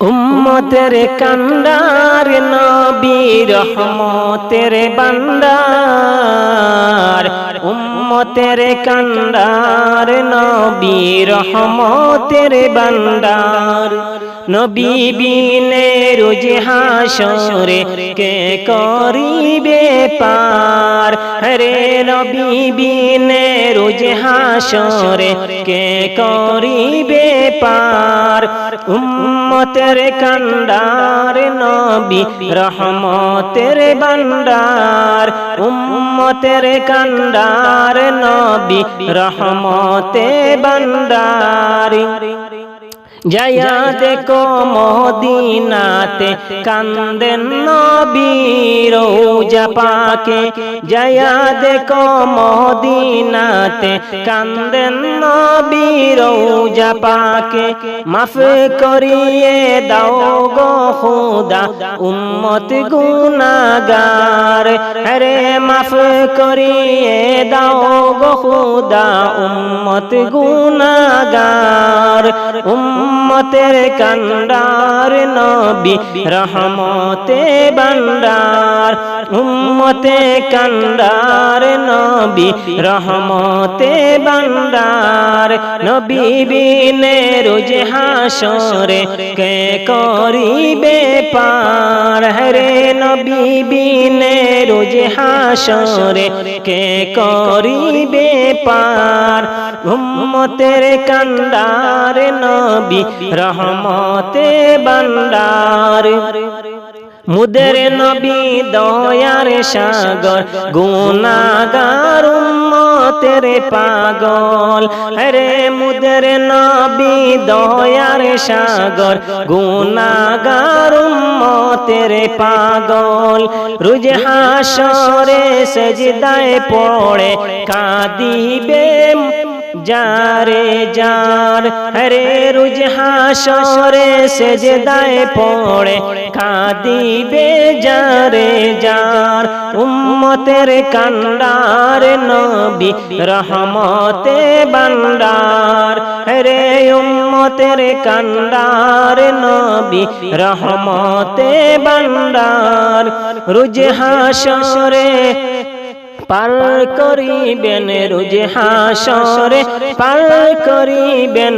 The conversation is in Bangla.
উম্মতের কান্ডার নবী রহমতের বান্দার উম্মতের কান্ডার নবী রহমতের বান্দার। নবী বিনে রোজ হাসরে কে করিবে পার। হরে নবী বিনে রোজ হাসরে। কে করিবে পার? উম্মতের কান্ডার নবী রহমতের বান্দার উম্মতের কান্ডার নবী রহমতে বান্দার জয়া দেখো মদিনাতে কান্দেন নবীর রোজা পাকে। জয়া দেখো মদিনাতে কান্দেন নবীর রোজা পাকে। মাফ করিয়ে দাও গো খুদা উম্মত গুনাগার হরে মাফ করিয়ে দাও গো খুদা উম্মত গুনাগার উম্মতের কান্ডার নবী রহমতে বান্দার। উম্মতে কান্ডার নবী রহমতে বান্দার। নবী বিনে রোজ হাসরে কে করিবে পার হরে নবী বিনে রোজ হাসরে কে করিবে পার? উম্মতের কান্ডার নবী রহমতে বান্দার। মুদের নবী দয়ার সাগর গুনাগার উম্মতের পাগল। হরে মুদের নবী দয়ার সাগর গুনাগার উম্মতের পাগল। রুজ হাসরে সেজদায় পড়ে কাঁদিবে যারে যার, হরে রুজ হাসরে সেজদায় পড়ে, কাঁদিবে যারে যার, উম্মতের কান্ডার নবী রহমতে বান্দার, হরে উম্মতের কান্ডার নবী রহমতে বান্দার রুজ হাসরে পার করিবেন রোজ হাসরে পার করিবেন